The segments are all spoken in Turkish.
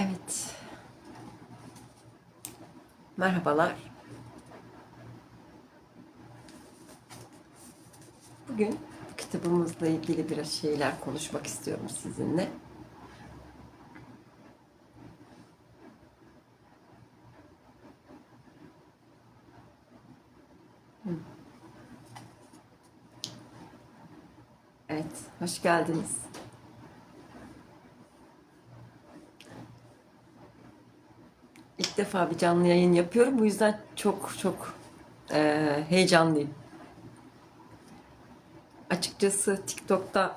Evet. Merhabalar. Bugün kitabımızla ilgili biraz şeyler konuşmak istiyorum sizinle. Evet, hoş geldiniz. İlk defa bir canlı yayın yapıyorum. Bu yüzden çok çok eee, heyecanlıyım. Açıkçası TikTok'ta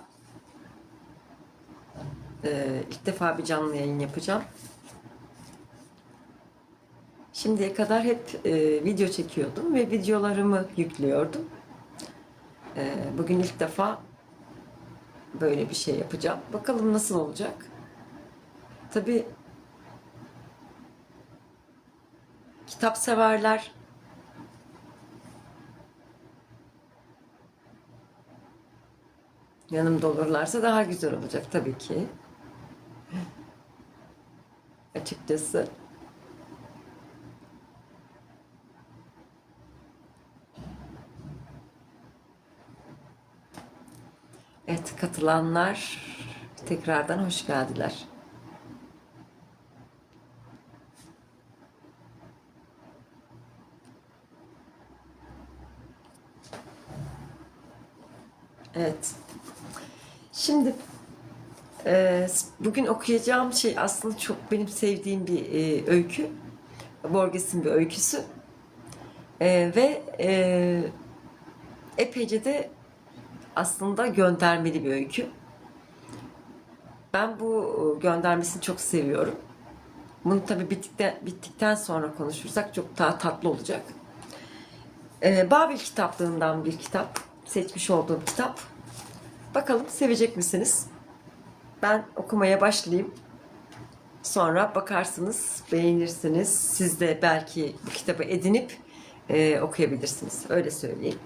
eee, ilk defa bir canlı yayın yapacağım. Şimdiye kadar hep eee, video çekiyordum ve videolarımı yüklüyordum. Eee, bugün ilk defa böyle bir şey yapacağım. Bakalım nasıl olacak. Tabii kitap severler yanımda olurlarsa daha güzel olacak tabii ki. Açıkçası. Evet, katılanlar tekrardan hoş geldiler. Evet. Şimdi e, bugün okuyacağım şey aslında çok benim sevdiğim bir e, öykü. Borges'in bir öyküsü. E, ve e, epeyce de aslında göndermeli bir öykü. Ben bu göndermesini çok seviyorum. Bunu tabii bittikten, bittikten sonra konuşursak çok daha tatlı olacak. Ee, Babil kitaplığından bir kitap. Seçmiş olduğum kitap. Bakalım sevecek misiniz? Ben okumaya başlayayım. Sonra bakarsınız, beğenirsiniz. Siz de belki bu kitabı edinip e, okuyabilirsiniz. Öyle söyleyeyim.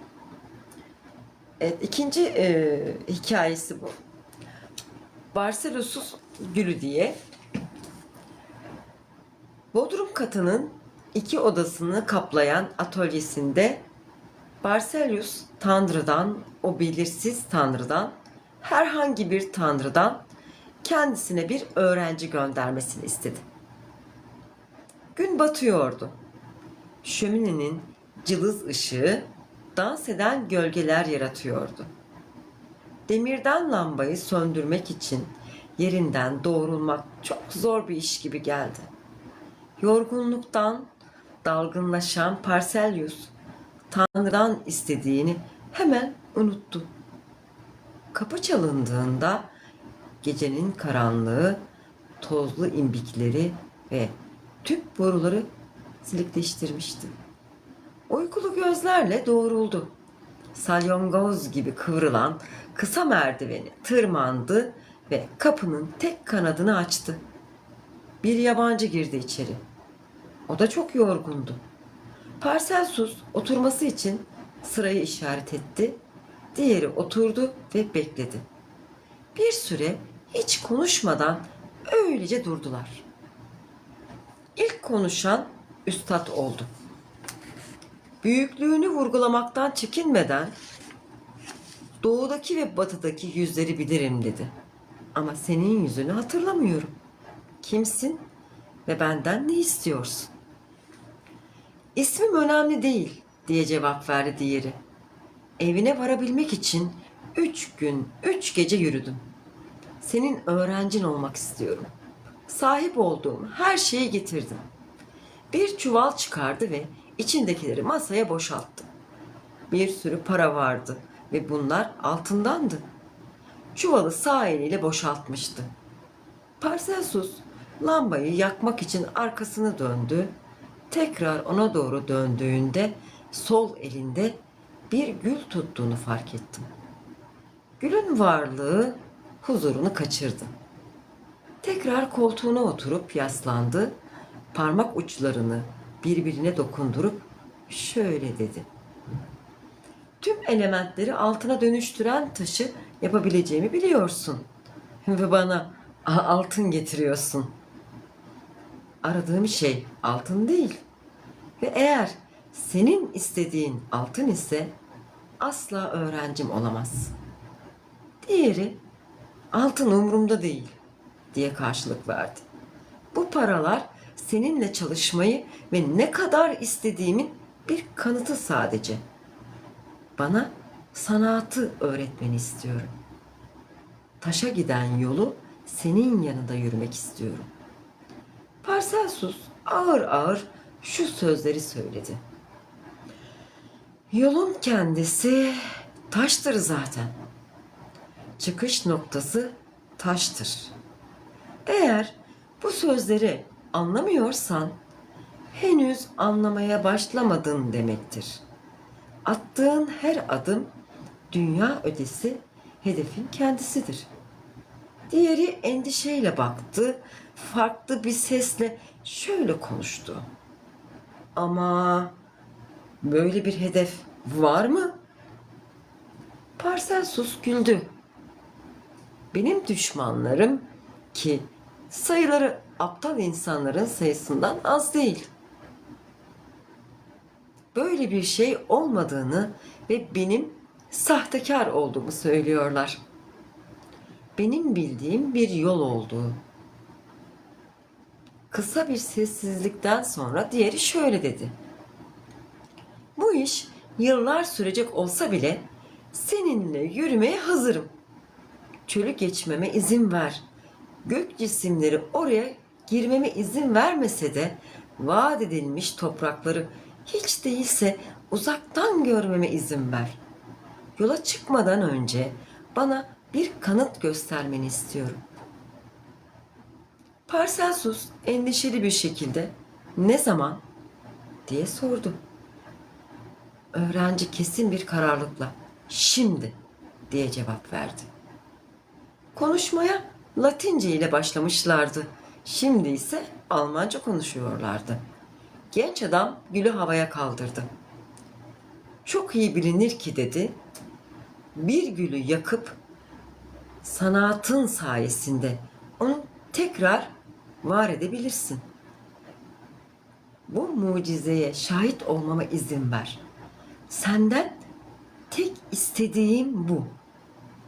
Evet, ikinci e, hikayesi bu. Barcelos'uz Gülü diye. Bodrum katının iki odasını kaplayan atölyesinde Barcelius Tanrı'dan, o belirsiz Tanrı'dan, herhangi bir Tanrı'dan kendisine bir öğrenci göndermesini istedi. Gün batıyordu. Şöminenin cılız ışığı dans eden gölgeler yaratıyordu. Demirden lambayı söndürmek için yerinden doğrulmak çok zor bir iş gibi geldi. Yorgunluktan dalgınlaşan Parselius Tanrı'dan istediğini hemen unuttu. Kapı çalındığında gecenin karanlığı, tozlu imbikleri ve tüp boruları silikleştirmişti. Uykulu gözlerle doğruldu. Salyongoz gibi kıvrılan kısa merdiveni tırmandı ve kapının tek kanadını açtı. Bir yabancı girdi içeri. O da çok yorgundu. Parselsus oturması için sırayı işaret etti. Diğeri oturdu ve bekledi. Bir süre hiç konuşmadan öylece durdular. İlk konuşan üstad oldu. Büyüklüğünü vurgulamaktan çekinmeden doğudaki ve batıdaki yüzleri bilirim dedi. Ama senin yüzünü hatırlamıyorum. Kimsin ve benden ne istiyorsun? İsmim önemli değil diye cevap verdi diğeri. Evine varabilmek için üç gün, üç gece yürüdüm. Senin öğrencin olmak istiyorum. Sahip olduğum her şeyi getirdim. Bir çuval çıkardı ve içindekileri masaya boşalttı. Bir sürü para vardı ve bunlar altındandı. Çuvalı sağ eliyle boşaltmıştı. Parselsus lambayı yakmak için arkasını döndü. Tekrar ona doğru döndüğünde sol elinde bir gül tuttuğunu fark ettim. Gülün varlığı huzurunu kaçırdı. Tekrar koltuğuna oturup yaslandı. Parmak uçlarını birbirine dokundurup şöyle dedi. Tüm elementleri altına dönüştüren taşı yapabileceğimi biliyorsun. Ve bana altın getiriyorsun. Aradığım şey altın değil. Ve eğer senin istediğin altın ise asla öğrencim olamaz. Diğeri altın umurumda değil diye karşılık verdi. Bu paralar seninle çalışmayı ve ne kadar istediğimin bir kanıtı sadece. Bana sanatı öğretmeni istiyorum. Taşa giden yolu senin yanında yürümek istiyorum. Parcelsus ağır ağır şu sözleri söyledi. Yolun kendisi taştır zaten. Çıkış noktası taştır. Eğer bu sözleri anlamıyorsan henüz anlamaya başlamadın demektir. Attığın her adım dünya ötesi hedefin kendisidir. Diğeri endişeyle baktı, farklı bir sesle şöyle konuştu. Ama böyle bir hedef var mı? Parcelsus güldü. Benim düşmanlarım ki sayıları aptal insanların sayısından az değil. Böyle bir şey olmadığını ve benim sahtekar olduğumu söylüyorlar. Benim bildiğim bir yol olduğu. Kısa bir sessizlikten sonra diğeri şöyle dedi. Bu iş yıllar sürecek olsa bile seninle yürümeye hazırım. Çölü geçmeme izin ver. Gök cisimleri oraya girmeme izin vermese de vaat edilmiş toprakları hiç değilse uzaktan görmeme izin ver. Yola çıkmadan önce bana bir kanıt göstermeni istiyorum. Parcelsus endişeli bir şekilde ne zaman diye sordu. Öğrenci kesin bir kararlılıkla şimdi diye cevap verdi. Konuşmaya Latince ile başlamışlardı. Şimdi ise Almanca konuşuyorlardı. Genç adam gülü havaya kaldırdı. Çok iyi bilinir ki dedi, bir gülü yakıp sanatın sayesinde onu tekrar var edebilirsin. Bu mucizeye şahit olmama izin ver. Senden tek istediğim bu.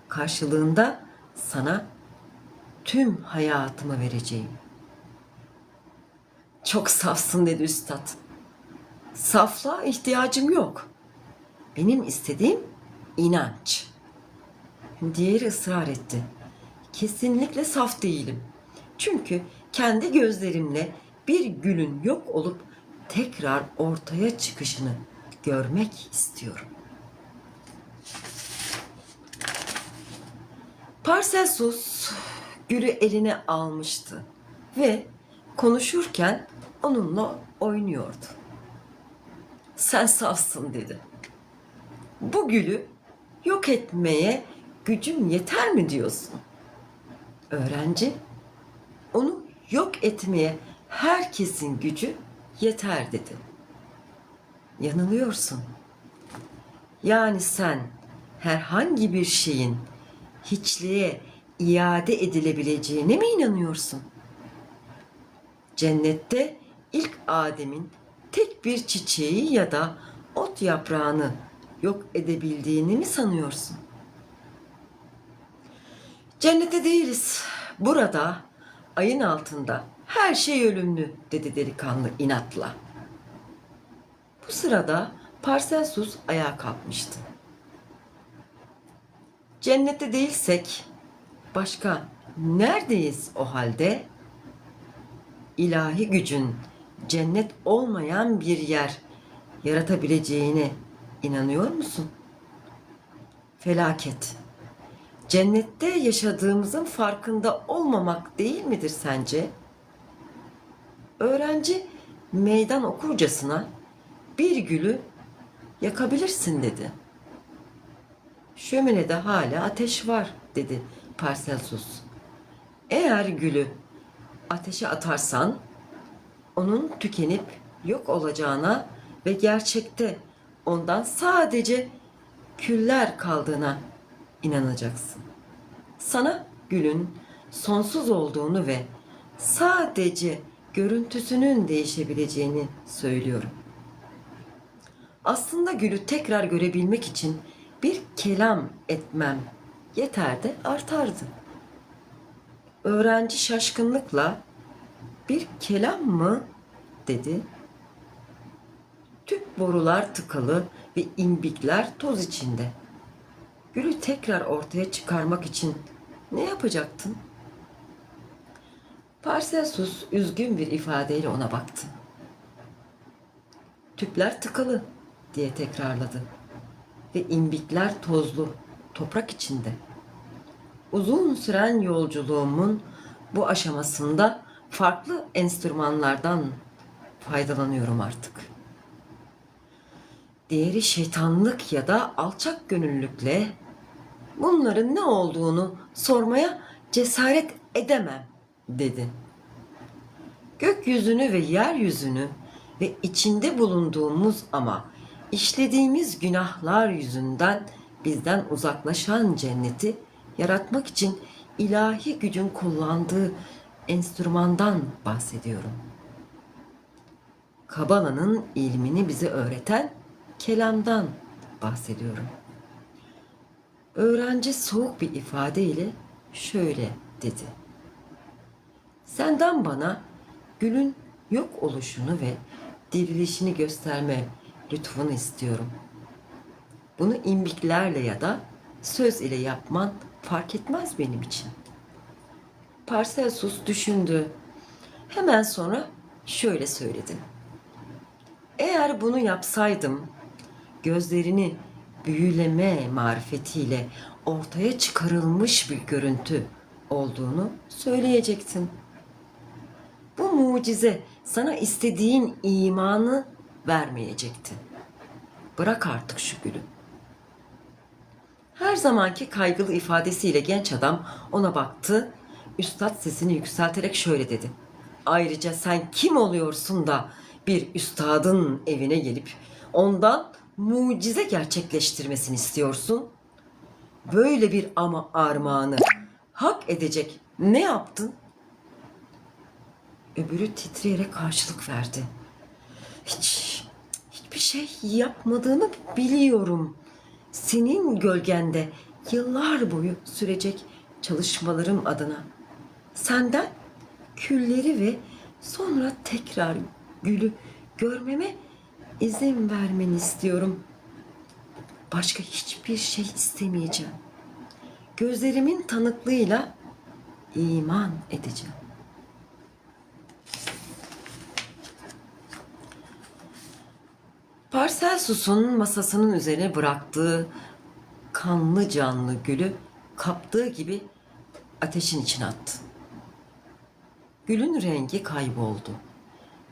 Karşılığında sana tüm hayatımı vereceğim. Çok safsın dedi üstad. Saflığa ihtiyacım yok. Benim istediğim inanç. Diğeri ısrar etti. Kesinlikle saf değilim. Çünkü kendi gözlerimle bir gülün yok olup tekrar ortaya çıkışını görmek istiyorum. Parcelsus gülü eline almıştı ve konuşurken onunla oynuyordu. Sen safsın dedi. Bu gülü yok etmeye gücüm yeter mi diyorsun? Öğrenci onu yok etmeye herkesin gücü yeter dedi. Yanılıyorsun. Yani sen herhangi bir şeyin hiçliğe iade edilebileceğine mi inanıyorsun? Cennette ilk Adem'in tek bir çiçeği ya da ot yaprağını yok edebildiğini mi sanıyorsun? Cennette değiliz. Burada ayın altında her şey ölümlü dedi delikanlı inatla. Bu sırada Parcelsus ayağa kalkmıştı. Cennette değilsek başka neredeyiz o halde? İlahi gücün cennet olmayan bir yer yaratabileceğine inanıyor musun? Felaket. Cennette yaşadığımızın farkında olmamak değil midir sence? Öğrenci meydan okurcasına bir gülü yakabilirsin dedi. Şöminede hala ateş var dedi Parcelsus. Eğer gülü ateşe atarsan onun tükenip yok olacağına ve gerçekte ondan sadece küller kaldığına inanacaksın. Sana gülün sonsuz olduğunu ve sadece görüntüsünün değişebileceğini söylüyorum. Aslında gülü tekrar görebilmek için bir kelam etmem yeter de artardı. Öğrenci şaşkınlıkla bir kelam mı dedi. Tüp borular tıkalı ve imbikler toz içinde. Gülü tekrar ortaya çıkarmak için ne yapacaktın? Parcelsus üzgün bir ifadeyle ona baktı. Tüpler tıkalı diye tekrarladı ve imbikler tozlu, toprak içinde. Uzun süren yolculuğumun bu aşamasında farklı enstrümanlardan faydalanıyorum artık. Diğeri şeytanlık ya da alçak gönüllülükle bunların ne olduğunu sormaya cesaret edemem dedi. Gökyüzünü ve yeryüzünü ve içinde bulunduğumuz ama işlediğimiz günahlar yüzünden bizden uzaklaşan cenneti yaratmak için ilahi gücün kullandığı enstrümandan bahsediyorum. Kabala'nın ilmini bize öğreten kelamdan bahsediyorum. Öğrenci soğuk bir ifadeyle şöyle dedi. Senden bana gülün yok oluşunu ve dirilişini gösterme lütfunu istiyorum. Bunu imbiklerle ya da söz ile yapman fark etmez benim için. Parcelsus düşündü. Hemen sonra şöyle söyledi. Eğer bunu yapsaydım, gözlerini büyüleme marifetiyle ortaya çıkarılmış bir görüntü olduğunu söyleyecektin. Bu mucize sana istediğin imanı vermeyecekti. Bırak artık şu gülü. Her zamanki kaygılı ifadesiyle genç adam ona baktı. Üstad sesini yükselterek şöyle dedi. Ayrıca sen kim oluyorsun da bir üstadın evine gelip ondan mucize gerçekleştirmesini istiyorsun? Böyle bir ama armağanı hak edecek ne yaptın? Öbürü titreyerek karşılık verdi. Hiç, hiçbir şey yapmadığını biliyorum. Senin gölgende yıllar boyu sürecek çalışmalarım adına. Senden külleri ve sonra tekrar gülü görmeme izin vermeni istiyorum. Başka hiçbir şey istemeyeceğim. Gözlerimin tanıklığıyla iman edeceğim. Parcelsus'un masasının üzerine bıraktığı kanlı canlı gülü kaptığı gibi ateşin içine attı. Gülün rengi kayboldu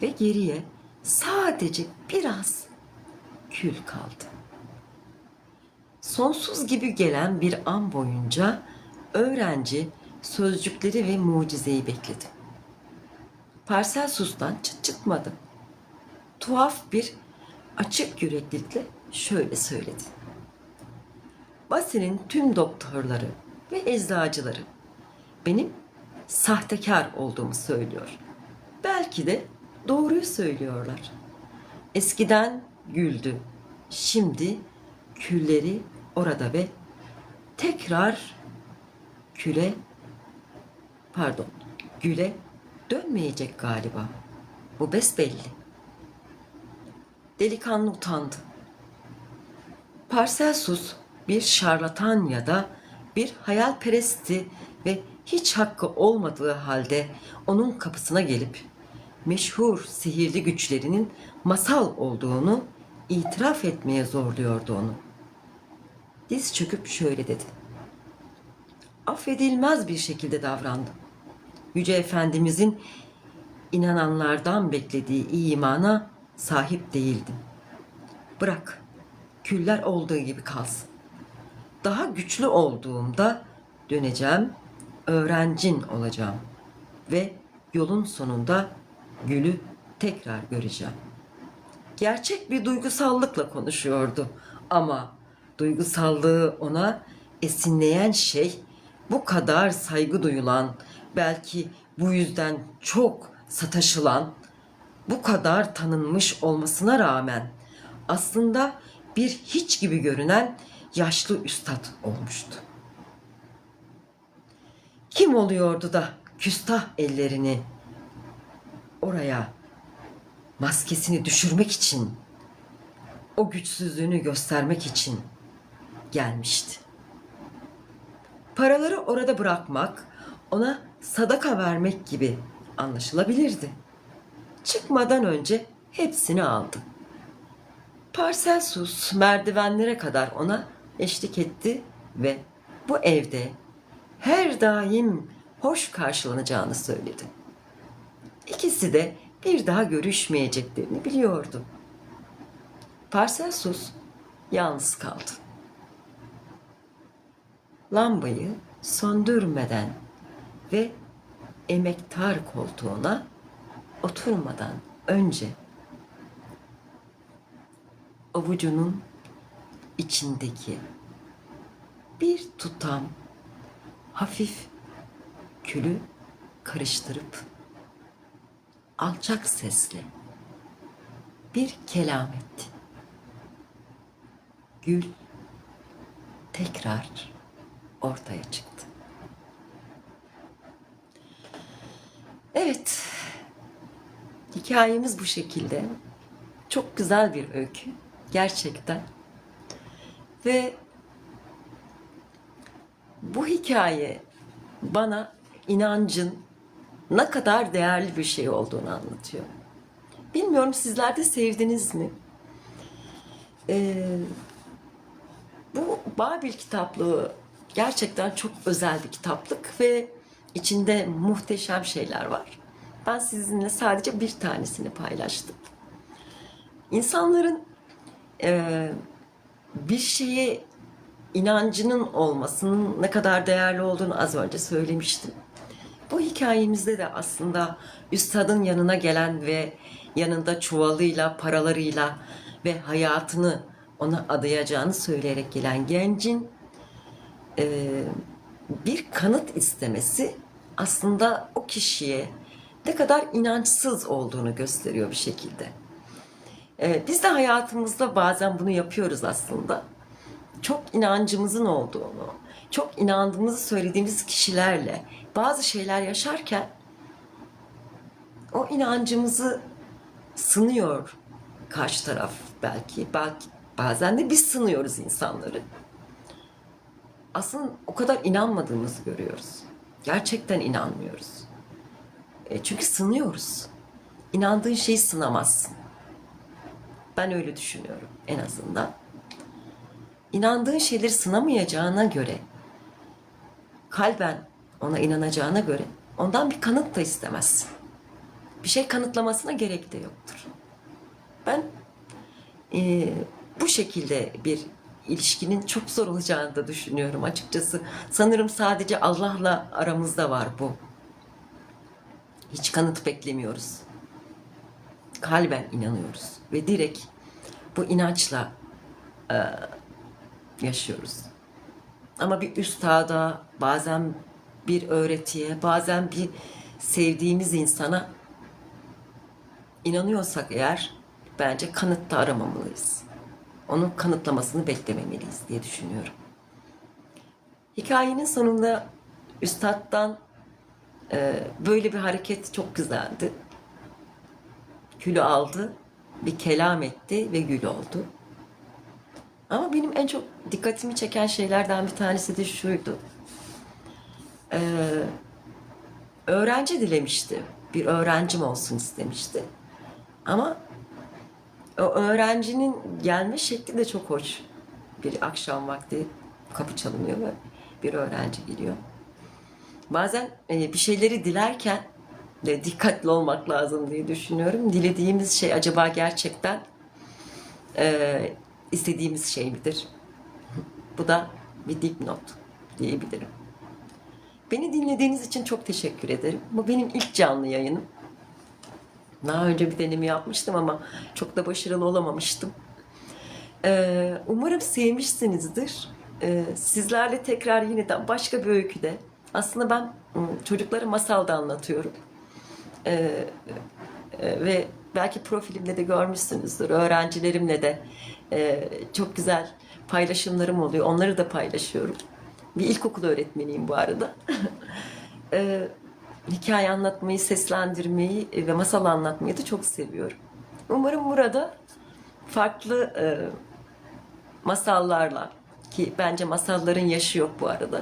ve geriye sadece biraz kül kaldı. Sonsuz gibi gelen bir an boyunca öğrenci sözcükleri ve mucizeyi bekledi. Parcelsus'tan çıt çıkmadı. Tuhaf bir açık yüreklilikle şöyle söyledi. Basil'in tüm doktorları ve eczacıları benim sahtekar olduğumu söylüyor. Belki de doğruyu söylüyorlar. Eskiden güldü. Şimdi külleri orada ve tekrar küle pardon güle dönmeyecek galiba. Bu besbelli. Delikanlı utandı. Parcelsus bir şarlatan ya da bir hayalperestti ve hiç hakkı olmadığı halde onun kapısına gelip meşhur sihirli güçlerinin masal olduğunu itiraf etmeye zorluyordu onu. Diz çöküp şöyle dedi. Affedilmez bir şekilde davrandım. Yüce Efendimizin inananlardan beklediği imana sahip değildim. Bırak, küller olduğu gibi kalsın. Daha güçlü olduğumda döneceğim, öğrencin olacağım ve yolun sonunda gülü tekrar göreceğim. Gerçek bir duygusallıkla konuşuyordu ama duygusallığı ona esinleyen şey bu kadar saygı duyulan, belki bu yüzden çok sataşılan, bu kadar tanınmış olmasına rağmen aslında bir hiç gibi görünen yaşlı üstad olmuştu. Kim oluyordu da küstah ellerini oraya maskesini düşürmek için o güçsüzlüğünü göstermek için gelmişti. Paraları orada bırakmak, ona sadaka vermek gibi anlaşılabilirdi. Çıkmadan önce hepsini aldı. Parcelsus merdivenlere kadar ona eşlik etti ve bu evde her daim hoş karşılanacağını söyledi. İkisi de bir daha görüşmeyeceklerini biliyordu. Parcelsus yalnız kaldı. Lambayı söndürmeden ve emektar koltuğuna oturmadan önce avucunun içindeki bir tutam hafif külü karıştırıp alçak sesle bir kelam etti. Gül tekrar ortaya çıktı. Evet. Hikayemiz bu şekilde. Çok güzel bir öykü. Gerçekten. Ve bu hikaye bana inancın ne kadar değerli bir şey olduğunu anlatıyor. Bilmiyorum sizler de sevdiniz mi? Ee, bu Babil kitaplığı gerçekten çok özel bir kitaplık ve içinde muhteşem şeyler var. Ben sizinle sadece bir tanesini paylaştım. İnsanların e, bir şeye inancının olmasının ne kadar değerli olduğunu az önce söylemiştim. Bu hikayemizde de aslında üstadın yanına gelen ve yanında çuvalıyla, paralarıyla ve hayatını ona adayacağını söyleyerek gelen gencin e, bir kanıt istemesi aslında o kişiye ne kadar inançsız olduğunu gösteriyor bir şekilde. E, biz de hayatımızda bazen bunu yapıyoruz aslında. Çok inancımızın olduğunu, çok inandığımızı söylediğimiz kişilerle bazı şeyler yaşarken o inancımızı sınıyor karşı taraf belki. Belki bazen de biz sınıyoruz insanları. Aslında o kadar inanmadığımızı görüyoruz. Gerçekten inanmıyoruz. E, çünkü sınıyoruz. İnandığın şeyi sınamazsın. Ben öyle düşünüyorum en azından. İnandığın şeyleri sınamayacağına göre, kalben ona inanacağına göre ondan bir kanıt da istemezsin. Bir şey kanıtlamasına gerek de yoktur. Ben e, bu şekilde bir ilişkinin çok zor olacağını da düşünüyorum açıkçası. Sanırım sadece Allah'la aramızda var bu. Hiç kanıt beklemiyoruz. Kalben inanıyoruz ve direkt bu inançla e, yaşıyoruz. Ama bir üstada, bazen bir öğretiye, bazen bir sevdiğimiz insana inanıyorsak eğer bence kanıt da aramamalıyız. Onun kanıtlamasını beklememeliyiz diye düşünüyorum. Hikayenin sonunda üstaddan e, böyle bir hareket çok güzeldi. Külü aldı, bir kelam etti ve gül oldu. Ama benim en çok dikkatimi çeken şeylerden bir tanesi de şuydu. Ee, öğrenci dilemişti. Bir öğrencim olsun istemişti. Ama o öğrencinin gelme şekli de çok hoş. Bir akşam vakti kapı çalınıyor ve bir öğrenci geliyor. Bazen e, bir şeyleri dilerken de dikkatli olmak lazım diye düşünüyorum. Dilediğimiz şey acaba gerçekten e, istediğimiz şey midir? Bu da bir dipnot diyebilirim. Beni dinlediğiniz için çok teşekkür ederim. Bu benim ilk canlı yayınım. Daha önce bir deneme yapmıştım ama çok da başarılı olamamıştım. Ee, umarım sevmişsinizdir. Ee, sizlerle tekrar yeniden başka bir öyküde. Aslında ben ım, çocuklara masal da anlatıyorum. Ee, e, ve belki profilimde de görmüşsünüzdür. Öğrencilerimle de e, çok güzel paylaşımlarım oluyor. Onları da paylaşıyorum. Bir ilkokul öğretmeniyim bu arada. Ee, hikaye anlatmayı, seslendirmeyi ve masal anlatmayı da çok seviyorum. Umarım burada farklı e, masallarla ki bence masalların yaşı yok bu arada.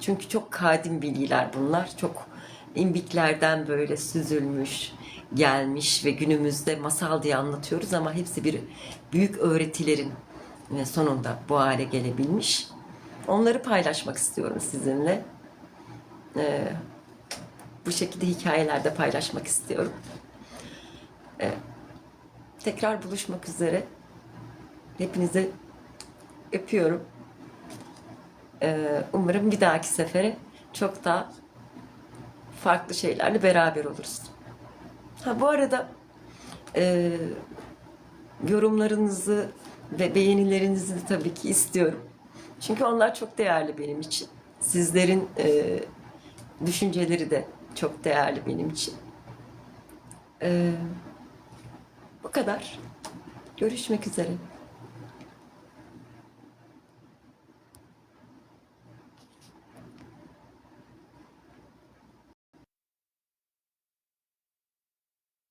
Çünkü çok kadim bilgiler bunlar. Çok imbiklerden böyle süzülmüş, gelmiş ve günümüzde masal diye anlatıyoruz ama hepsi bir büyük öğretilerin e, sonunda bu hale gelebilmiş. Onları paylaşmak istiyorum sizinle. Ee, bu şekilde hikayelerde paylaşmak istiyorum. Ee, tekrar buluşmak üzere. Hepinize öpüyorum. Ee, umarım bir dahaki sefere çok daha farklı şeylerle beraber oluruz. Ha bu arada e, yorumlarınızı ve beğenilerinizi tabii ki istiyorum. Çünkü onlar çok değerli benim için. Sizlerin e, düşünceleri de çok değerli benim için. E, bu kadar. Görüşmek üzere.